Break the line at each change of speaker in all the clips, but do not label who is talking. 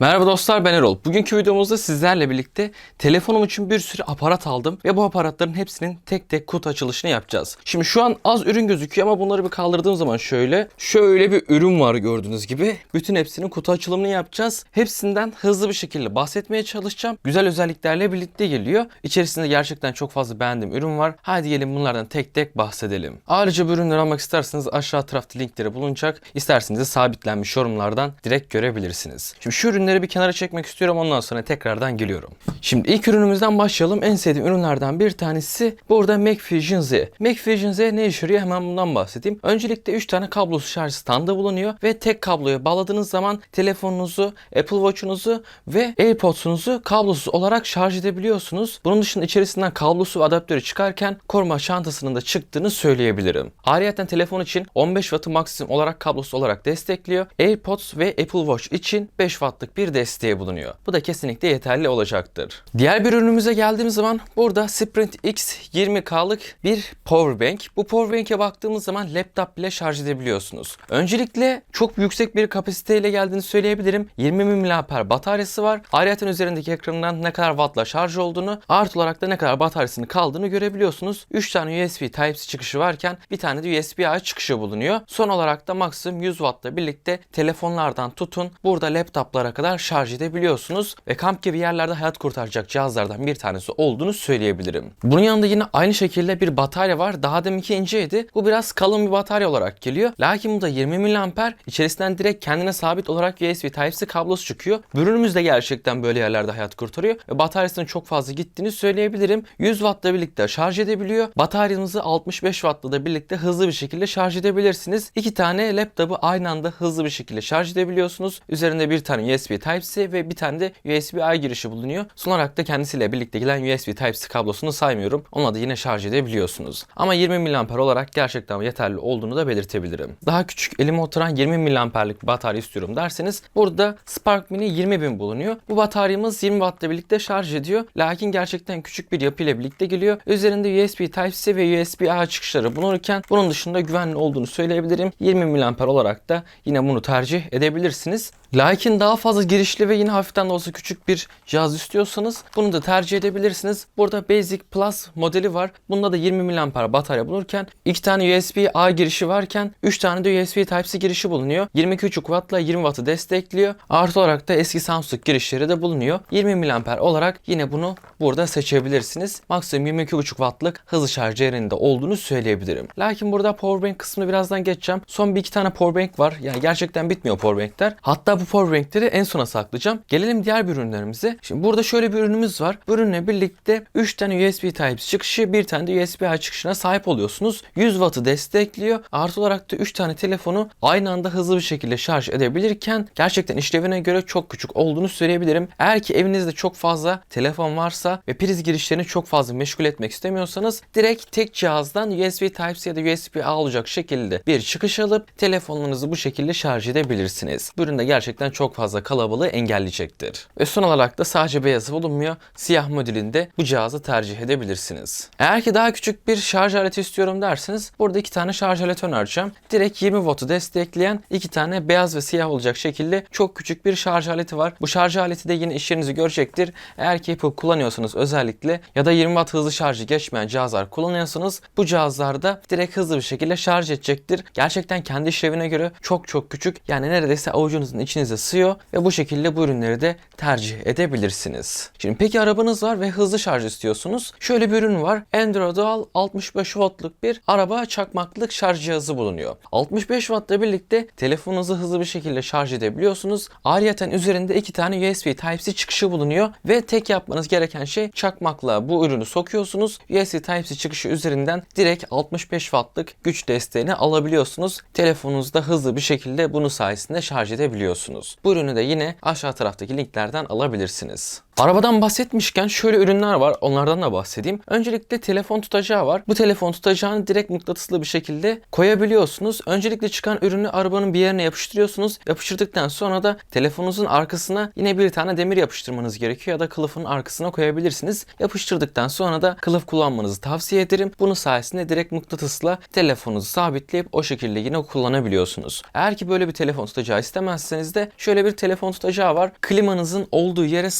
Merhaba dostlar ben Erol. Bugünkü videomuzda sizlerle birlikte telefonum için bir sürü aparat aldım ve bu aparatların hepsinin tek tek kutu açılışını yapacağız. Şimdi şu an az ürün gözüküyor ama bunları bir kaldırdığım zaman şöyle şöyle bir ürün var gördüğünüz gibi. Bütün hepsinin kutu açılımını yapacağız. Hepsinden hızlı bir şekilde bahsetmeye çalışacağım. Güzel özelliklerle birlikte geliyor. İçerisinde gerçekten çok fazla beğendiğim ürün var. Hadi gelin bunlardan tek tek bahsedelim. Ayrıca bu ürünleri almak isterseniz aşağı tarafta linkleri bulunacak. İsterseniz de sabitlenmiş yorumlardan direkt görebilirsiniz. Şimdi şu ürünleri bir kenara çekmek istiyorum ondan sonra tekrardan geliyorum. Şimdi ilk ürünümüzden başlayalım. En sevdiğim ürünlerden bir tanesi burada Macfusion Z. Macfusion Z ne işe yarıyor hemen bundan bahsedeyim. Öncelikle 3 tane kablosuz şarj standı bulunuyor ve tek kabloya bağladığınız zaman telefonunuzu, Apple Watch'unuzu ve AirPods'unuzu kablosuz olarak şarj edebiliyorsunuz. Bunun dışında içerisinden kablosuz adaptörü çıkarken koruma çantasının da çıktığını söyleyebilirim. Ayrıca telefon için 15 Watt'ı maksimum olarak kablosuz olarak destekliyor. AirPods ve Apple Watch için 5 Watt'lık bir desteği bulunuyor. Bu da kesinlikle yeterli olacaktır. Diğer bir ürünümüze geldiğimiz zaman burada Sprint X 20K'lık bir power bank. Bu power bank'e baktığımız zaman laptop bile şarj edebiliyorsunuz. Öncelikle çok yüksek bir kapasiteyle geldiğini söyleyebilirim. 20 mAh bataryası var. Ayrıca üzerindeki ekranından ne kadar wattla şarj olduğunu, artı olarak da ne kadar bataryasının kaldığını görebiliyorsunuz. 3 tane USB Type-C çıkışı varken bir tane de USB-A çıkışı bulunuyor. Son olarak da maksimum 100 Watt'la birlikte telefonlardan tutun burada laptoplara kadar şarj edebiliyorsunuz ve kamp gibi yerlerde hayat kurtaracak cihazlardan bir tanesi olduğunu söyleyebilirim. Bunun yanında yine aynı şekilde bir batarya var. Daha deminki inceydi. Bu biraz kalın bir batarya olarak geliyor. Lakin bu da 20 mAh. İçerisinden direkt kendine sabit olarak USB Type-C kablosu çıkıyor. Ürünümüz de gerçekten böyle yerlerde hayat kurtarıyor ve bataryasının çok fazla gittiğini söyleyebilirim. 100 Watt'la birlikte şarj edebiliyor. Bataryanızı 65 Watt'la da birlikte hızlı bir şekilde şarj edebilirsiniz. İki tane laptopu aynı anda hızlı bir şekilde şarj edebiliyorsunuz. Üzerinde bir tane USB Type-C ve bir tane de USB-A girişi bulunuyor. Son olarak da kendisiyle birlikte gelen USB Type-C kablosunu saymıyorum. Onunla da yine şarj edebiliyorsunuz. Ama 20 mAh olarak gerçekten yeterli olduğunu da belirtebilirim. Daha küçük elime oturan 20 mAh'lik batarya istiyorum derseniz burada Spark Mini 20000 bulunuyor. Bu bataryamız 20 Watt'la birlikte şarj ediyor. Lakin gerçekten küçük bir yapıyla birlikte geliyor. Üzerinde USB Type-C ve USB-A çıkışları bulunurken bunun dışında güvenli olduğunu söyleyebilirim. 20 mAh olarak da yine bunu tercih edebilirsiniz. Lakin daha fazla girişli ve yine hafiften de olsa küçük bir cihaz istiyorsanız bunu da tercih edebilirsiniz. Burada Basic Plus modeli var. Bunda da 20 mAh batarya bulunurken 2 tane USB-A girişi varken 3 tane de USB Type-C girişi bulunuyor. 22,5 Watt'la 20 Watt'ı destekliyor. Artı olarak da eski Samsung girişleri de bulunuyor. 20 mAh olarak yine bunu burada seçebilirsiniz. Maksimum 22,5 Watt'lık hızlı şarj yerinde olduğunu söyleyebilirim. Lakin burada powerbank kısmını birazdan geçeceğim. Son bir iki tane powerbank var. Yani gerçekten bitmiyor powerbankler. Hatta bu powerbankleri en sona saklayacağım. Gelelim diğer bir ürünlerimize. Şimdi burada şöyle bir ürünümüz var. Bu ürünle birlikte 3 tane USB Type-C çıkışı, bir tane de USB-A çıkışına sahip oluyorsunuz. 100 Watt'ı destekliyor. Artı olarak da 3 tane telefonu aynı anda hızlı bir şekilde şarj edebilirken gerçekten işlevine göre çok küçük olduğunu söyleyebilirim. Eğer ki evinizde çok fazla telefon varsa ve priz girişlerini çok fazla meşgul etmek istemiyorsanız direkt tek cihazdan USB Type-C ya da USB-A olacak şekilde bir çıkış alıp telefonunuzu bu şekilde şarj edebilirsiniz. Bu üründe gerçekten çok fazla kalabalığı engelleyecektir. Ve son olarak da sadece beyazı bulunmuyor. Siyah modelinde bu cihazı tercih edebilirsiniz. Eğer ki daha küçük bir şarj aleti istiyorum derseniz burada iki tane şarj aleti önereceğim. Direkt 20 Watt'ı destekleyen iki tane beyaz ve siyah olacak şekilde çok küçük bir şarj aleti var. Bu şarj aleti de yine işlerinizi görecektir. Eğer ki Apple kullanıyorsanız özellikle ya da 20 Watt hızlı şarjı geçmeyen cihazlar kullanıyorsanız bu cihazlarda direkt hızlı bir şekilde şarj edecektir. Gerçekten kendi işlevine göre çok çok küçük yani neredeyse avucunuzun içinize sığıyor ve bu şekilde bu ürünleri de tercih edebilirsiniz. Şimdi peki arabanız var ve hızlı şarj istiyorsunuz. Şöyle bir ürün var. Enduro Dual 65 wattlık bir araba çakmaklık şarj cihazı bulunuyor. 65 wattla birlikte telefonunuzu hızlı bir şekilde şarj edebiliyorsunuz. Ayrıca üzerinde iki tane USB Type-C çıkışı bulunuyor ve tek yapmanız gereken şey çakmakla bu ürünü sokuyorsunuz. USB Type-C çıkışı üzerinden direkt 65 wattlık güç desteğini alabiliyorsunuz. Telefonunuzda hızlı bir şekilde bunu sayesinde şarj edebiliyorsunuz. Bu ürünü de yine aşağı taraftaki linklerden alabilirsiniz. Arabadan bahsetmişken şöyle ürünler var. Onlardan da bahsedeyim. Öncelikle telefon tutacağı var. Bu telefon tutacağını direkt mıknatıslı bir şekilde koyabiliyorsunuz. Öncelikle çıkan ürünü arabanın bir yerine yapıştırıyorsunuz. Yapıştırdıktan sonra da telefonunuzun arkasına yine bir tane demir yapıştırmanız gerekiyor ya da kılıfın arkasına koyabilirsiniz. Yapıştırdıktan sonra da kılıf kullanmanızı tavsiye ederim. Bunun sayesinde direkt mıknatısla telefonunuzu sabitleyip o şekilde yine kullanabiliyorsunuz. Eğer ki böyle bir telefon tutacağı istemezseniz de şöyle bir telefon tutacağı var. Klimanızın olduğu yere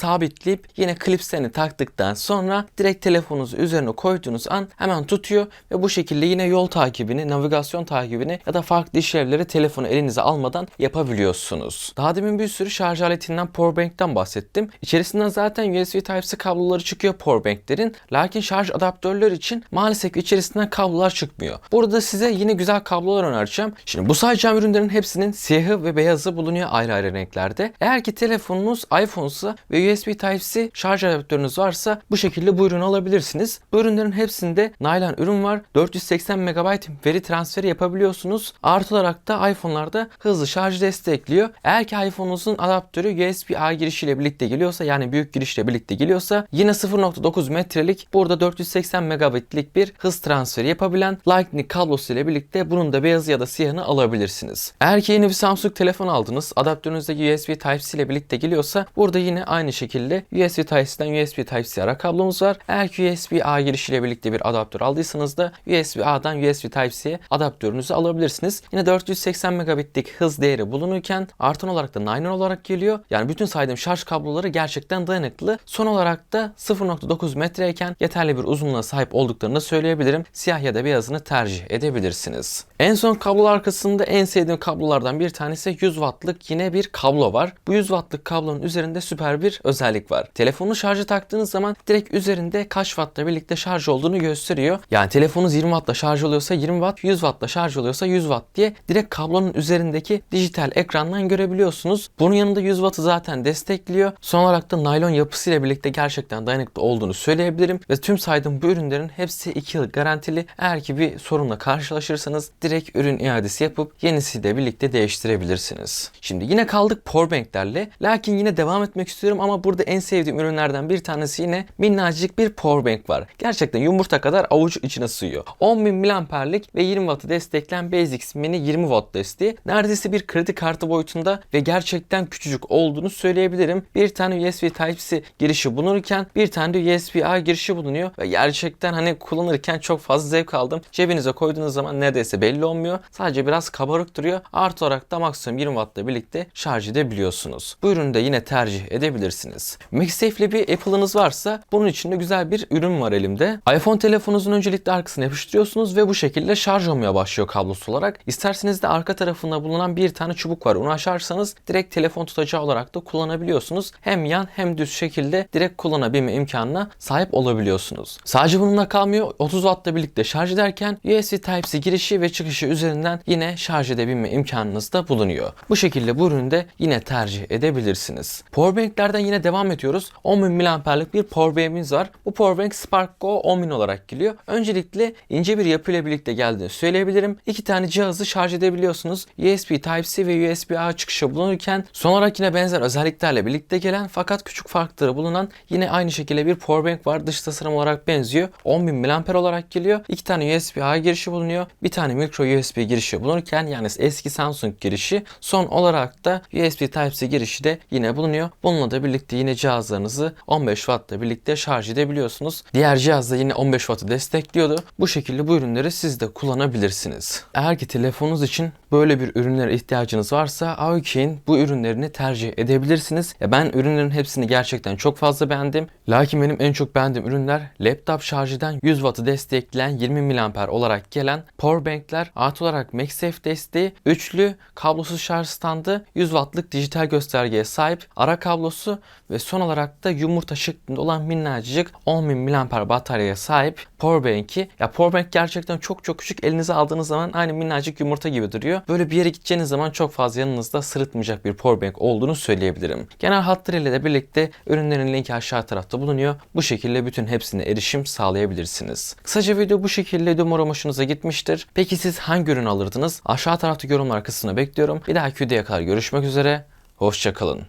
sabitleyip yine klipslerini taktıktan sonra direkt telefonunuzu üzerine koyduğunuz an hemen tutuyor ve bu şekilde yine yol takibini, navigasyon takibini ya da farklı işlevleri telefonu elinize almadan yapabiliyorsunuz. Daha demin bir sürü şarj aletinden powerbank'ten bahsettim. İçerisinden zaten USB Type-C kabloları çıkıyor powerbank'lerin. Lakin şarj adaptörler için maalesef içerisinden kablolar çıkmıyor. Burada size yine güzel kablolar önereceğim. Şimdi bu sayacağım ürünlerin hepsinin siyahı ve beyazı bulunuyor ayrı ayrı renklerde. Eğer ki telefonunuz iPhone'sa ve USB Type-C şarj adaptörünüz varsa bu şekilde bu ürünü alabilirsiniz. Bu ürünlerin hepsinde naylon ürün var. 480 MB veri transferi yapabiliyorsunuz. Artı olarak da iPhone'larda hızlı şarj destekliyor. Eğer ki iPhone'unuzun adaptörü USB-A girişiyle birlikte geliyorsa yani büyük girişle birlikte geliyorsa yine 0.9 metrelik burada 480 megabitlik bir hız transferi yapabilen Lightning kablosu ile birlikte bunun da beyazı ya da siyahını alabilirsiniz. Eğer ki yeni bir Samsung telefon aldınız adaptörünüzde USB Type-C ile birlikte geliyorsa burada yine aynı şekilde USB Type-C'den USB Type-C ara kablomuz var. Eğer ki USB-A girişiyle birlikte bir adaptör aldıysanız da USB-A'dan USB Type-C adaptörünüzü alabilirsiniz. Yine 480 megabitlik hız değeri bulunurken artan olarak da nylon olarak geliyor. Yani bütün saydığım şarj kabloları gerçekten dayanıklı. Son olarak da 0.9 metreyken yeterli bir uzunluğa sahip olduklarını söyleyebilirim. Siyah ya da beyazını tercih edebilirsiniz. En son kablo arkasında en sevdiğim kablolardan bir tanesi 100 wattlık yine bir kablo var. Bu 100 wattlık kablonun üzerinde süper bir özellik var. Telefonu şarja taktığınız zaman direkt üzerinde kaç wattla birlikte şarj olduğunu gösteriyor. Yani telefonunuz 20 wattla şarj oluyorsa 20 watt, 100 wattla şarj oluyorsa 100 watt diye direkt kablonun üzerindeki dijital ekrandan görebiliyorsunuz. Bunun yanında 100 wattı zaten destekliyor. Son olarak da naylon yapısıyla birlikte gerçekten dayanıklı olduğunu söyleyebilirim. Ve tüm saydığım bu ürünlerin hepsi 2 yıl garantili. Eğer ki bir sorunla karşılaşırsanız direkt ürün iadesi yapıp yenisiyle birlikte değiştirebilirsiniz. Şimdi yine kaldık powerbanklerle. Lakin yine devam etmek istiyorum ama burada en sevdiğim ürünlerden bir tanesi yine minnacık bir powerbank var. Gerçekten yumurta kadar avuç içine sığıyor. 10.000 miliamperlik ve 20 wattı destekleyen Basics Mini 20 watt desteği. Neredeyse bir kredi kartı boyutunda ve gerçekten küçücük olduğunu söyleyebilirim. Bir tane USB Type-C girişi bulunurken bir tane de USB-A girişi bulunuyor ve gerçekten hani kullanırken çok fazla zevk aldım. Cebinize koyduğunuz zaman neredeyse belli olmuyor. Sadece biraz kabarık duruyor. Artı olarak da maksimum 20 wattla birlikte şarj edebiliyorsunuz. Bu ürünü de yine tercih edebilirsiniz. MagSafe'li bir Apple'ınız varsa bunun için de güzel bir ürün var elimde. iPhone telefonunuzun öncelikle arkasına yapıştırıyorsunuz ve bu şekilde şarj olmaya başlıyor kablosu olarak. İsterseniz de arka tarafında bulunan bir tane çubuk var. Onu açarsanız direkt telefon tutacağı olarak da kullanabiliyorsunuz. Hem yan hem düz şekilde direkt kullanabilme imkanına sahip olabiliyorsunuz. Sadece bununla kalmıyor. 30 Watt'la birlikte şarj ederken USB Type-C girişi ve çıkışı üzerinden yine şarj edebilme imkanınız da bulunuyor. Bu şekilde bu ürünü de yine tercih edebilirsiniz. Powerbanklerden yine devam ediyoruz. 10.000 miliamperlik bir powerbank'imiz var. Bu powerbank Spark Go 10.000 olarak geliyor. Öncelikle ince bir yapıyla birlikte geldiğini söyleyebilirim. İki tane cihazı şarj edebiliyorsunuz. USB Type-C ve USB-A çıkışı bulunurken son olarak benzer özelliklerle birlikte gelen fakat küçük farkları bulunan yine aynı şekilde bir powerbank var. Dış tasarım olarak benziyor. 10.000 miliamper olarak geliyor. İki tane USB-A girişi bulunuyor. Bir tane micro USB girişi bulunurken yani eski Samsung girişi. Son olarak da USB Type-C girişi de yine bulunuyor. Bununla da birlikte yine cihazlarınızı 15 Watt'la birlikte şarj edebiliyorsunuz. Diğer cihazda yine 15 Watt'ı destekliyordu. Bu şekilde bu ürünleri siz de kullanabilirsiniz. Eğer ki telefonunuz için böyle bir ürünlere ihtiyacınız varsa Aoki'nin bu ürünlerini tercih edebilirsiniz. Ya ben ürünlerin hepsini gerçekten çok fazla beğendim. Lakin benim en çok beğendiğim ürünler laptop şarj eden 100 Watt'ı destekleyen 20 mAh olarak gelen powerbankler, artı olarak MagSafe desteği, üçlü kablosuz şarj standı, 100 Watt'lık dijital göstergeye sahip ara kablosu ve son olarak da yumurta şeklinde olan minnacık 10.000 mAh bataryaya sahip powerbank'i. Ya powerbank gerçekten çok çok küçük. Elinize aldığınız zaman aynı minnacık yumurta gibi duruyor. Böyle bir yere gideceğiniz zaman çok fazla yanınızda sırıtmayacak bir powerbank olduğunu söyleyebilirim. Genel hatlarıyla da birlikte ürünlerin linki aşağı tarafta bulunuyor. Bu şekilde bütün hepsine erişim sağlayabilirsiniz. Kısaca video bu şekilde umarım hoşunuza gitmiştir. Peki siz hangi ürün alırdınız? Aşağı tarafta yorumlar kısmına bekliyorum. Bir dahaki videoya kadar görüşmek üzere. Hoşçakalın.